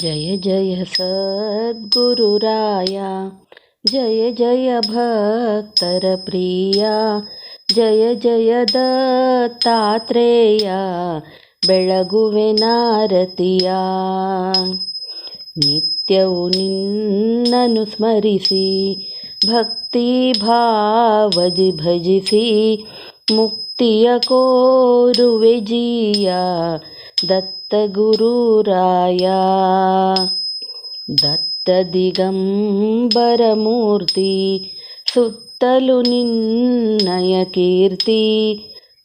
ಜಯ ಜಯ ಸದ್ಗುರುರಾಯ ಜಯ ಜಯ ಭಕ್ತರ ಪ್ರಿಯ ಜಯ ಜಯ ದತ್ತಾತ್ರೇಯ ಬೆಳಗುವೆ ನಾರತಿಯ ನಿತ್ಯವು ನಿನ್ನನು ಸ್ಮರಿಸಿ ಭಕ್ತಿ ಭಾವಜಿ ಭಜಿಸಿ ಮುಕ್ತಿಯ ಕೋರುವೆ ಜೀಯ ದತ್ತ ಗುರುರಾಯ ದತ್ತ ದಿಗಂಬರ ಮೂರ್ತಿ ಸುತ್ತಲು ನಿನ್ನಯ ಕೀರ್ತಿ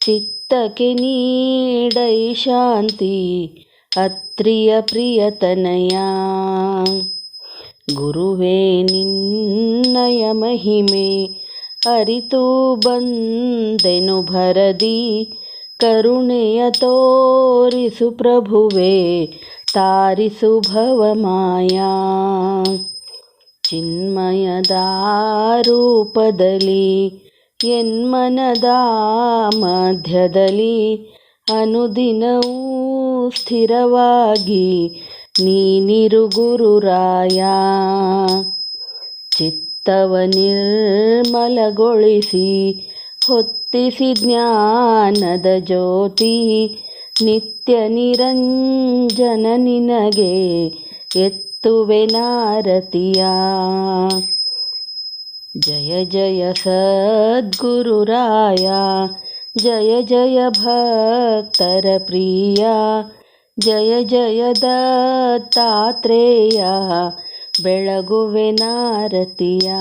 ಚಿತ್ತಕ್ಕೆ ನೀಡೈ ಶಾಂತಿ ಅತ್ರಿಯ ಪ್ರಿಯತನಯ ಗುರುವೇ ನಿನ್ನಯ ಮಹಿಮೆ ಅರಿತು ಬಂದೆನು ಭರದಿ ಕರುಣೆಯ ತೋರಿಸು ಪ್ರಭುವೇ, ತಾರಿಸು ಭವಮಾಯಾ. ಚಿನ್ಮಯದ ರೂಪದಲ್ಲಿ ಎನ್ಮನದ ಮಧ್ಯದಲ್ಲಿ, ಅನುದಿನವೂ ಸ್ಥಿರವಾಗಿ ನೀನಿರು ಗುರುರಾಯ. ಚಿತ್ತವ ನಿರ್ಮಲಗೊಳಿಸಿ ಹೊತ್ತಿಸಿ ಜ್ಞಾನದ ಜ್ಯೋತಿ, ನಿತ್ಯ ನಿರಂಜನ ನಿನಗೆ ಎತ್ತುವೆ ನಾರತಿಯ. ಜಯ ಜಯ ಸದ್ಗುರುರಾಯ ಜಯ ಜಯ ಭಕ್ತರ ಪ್ರಿಯ, ಜಯ ಜಯ ದತ್ತಾತ್ರೇಯ, ಬೆಳಗುವೆ ನಾರತಿಯ.